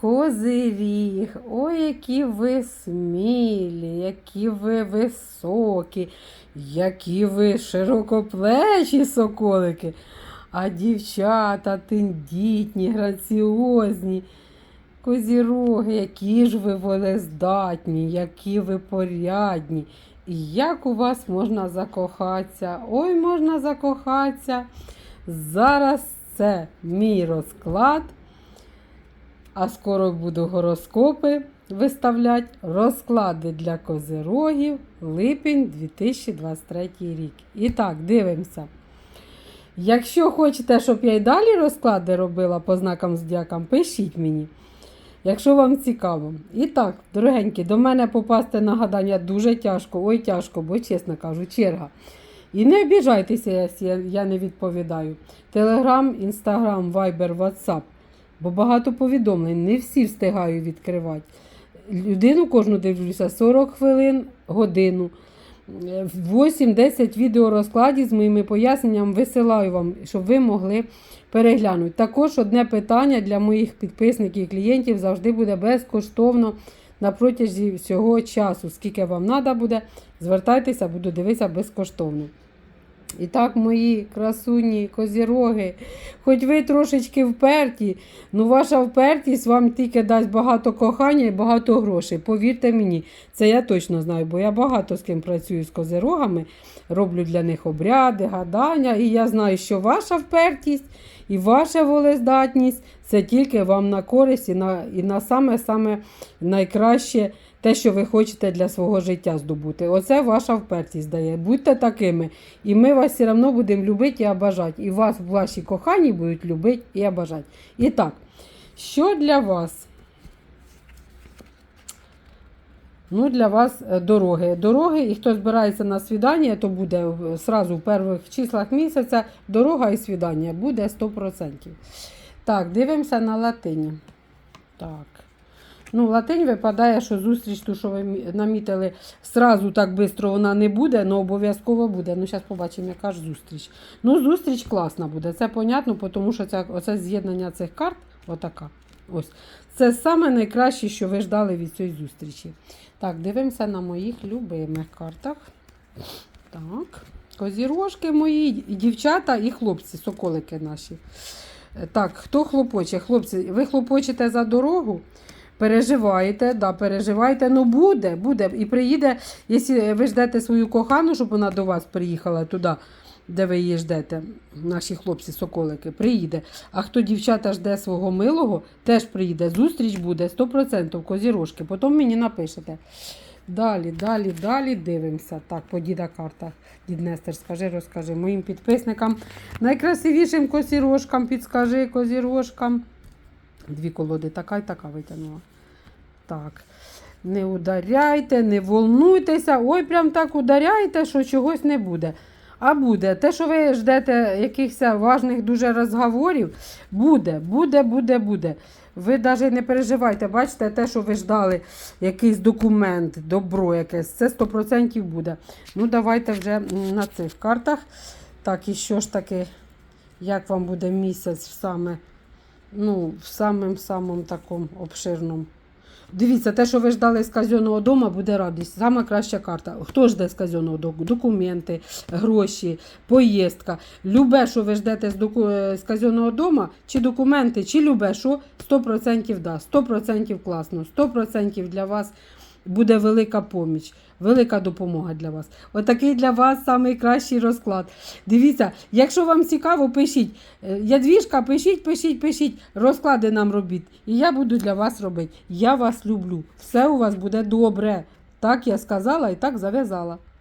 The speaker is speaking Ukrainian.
Козиріг, ой, які ви смілі, які ви високі, які ви широкоплечі соколики, а дівчата тендітні, граціозні. Козіроги, які ж ви волездатні, які ви порядні. І як у вас можна закохатися? Ой, можна закохатися. Зараз це мій розклад. А скоро буду гороскопи виставляти. Розклади для козирогів липень 2023 рік. І так, дивимося. Якщо хочете, щоб я й далі розклади робила по знакам зодіакам, пишіть мені. Якщо вам цікаво. І так, дорогенькі, до мене попасти на гадання дуже тяжко, ой тяжко, бо чесно кажу, черга. І не обіжайтеся, я не відповідаю. Телеграм, інстаграм, вайбер, ватсап. Бо багато повідомлень, не всі встигаю відкривати. Людину кожну дивлюся 40 хвилин, годину. 8-10 відеорозкладів з моїми поясненням висилаю вам, щоб ви могли переглянути. Також одне питання для моїх підписників і клієнтів завжди буде безкоштовно на протязі всього часу. Скільки вам треба буде, звертайтеся, буду дивитися безкоштовно. І так, мої красуні козіроги, хоч ви трошечки вперті, ну ваша впертість вам тільки дасть багато кохання і багато грошей. Повірте мені, це я точно знаю, бо я багато з ким працюю з козирогами, роблю для них обряди, гадання, і я знаю, що ваша впертість і ваша волездатність це тільки вам на користь і на, і на саме-саме найкраще те, що ви хочете для свого життя здобути. Оце ваша впертість дає. Будьте такими. І ми вас все одно будемо любити і обажати. І вас ваші кохані будуть любити і обажати. І так, що для вас? Ну, для вас е, дороги. Дороги, і хто збирається на свідання, то буде в- сразу в перших числах місяця дорога і свідання буде 100%. Так, дивимося на латині. Так. Ну, латинь випадає, що зустріч, ту, що ви намітили, сразу так швидко вона не буде, але обов'язково буде. Ну, зараз побачимо, яка ж зустріч. Ну, зустріч класна буде, це понятно, тому що це, оце з'єднання цих карт, отака. Ось. Це саме найкраще, що ви ждали від цієї зустрічі. Так, дивимося на моїх любимих картах. Так. Козірожки мої, дівчата і хлопці, соколики наші. Е, Так, хто хлопоче? Хлопці, ви хлопочете за дорогу? Переживаєте, да, переживаєте, ну буде, буде. І приїде, якщо ви ждете свою кохану, щоб вона до вас приїхала туди, де ви її ждете, наші хлопці, соколики, приїде. А хто дівчата жде свого милого, теж приїде. Зустріч буде 100% козірожки. Потім мені напишете. Далі, далі, далі дивимося. Так, по діда картах. Дід Нестер, скажи, розкажи моїм підписникам, найкрасивішим козірожкам, підскажи козірожкам. Дві колоди така і така витягнула. Так. Не ударяйте, не волнуйтеся. Ой, прям так ударяйте, що чогось не буде. А буде. Те, що ви ждете якихось важних дуже розговорів, буде, буде, буде, буде. Ви навіть не переживайте, бачите, те, що ви ждали, якийсь документ, добро якесь, це 100% буде. Ну, давайте вже на цих картах. Так, і що ж таки, як вам буде місяць саме ну, в самому такому обширному. Дивіться, те, що ви ждали з казенного дому, буде радість. Сама краща карта. Хто жде з казенного дому? Документи, гроші, поїздка. Любе, що ви ждете з, доку... е, з казенного дому, чи документи, чи любе, що 100% да, 100% класно, 100% для вас буде велика поміч, велика допомога для вас. Отакий для вас найкращий розклад. Дивіться, якщо вам цікаво, пишіть. Е, Ядвіжка, пишіть, пишіть, пишіть, розклади нам робіть. І я буду для вас робити. Я вас люблю. Все у вас буде добре. Так я сказала і так зав'язала.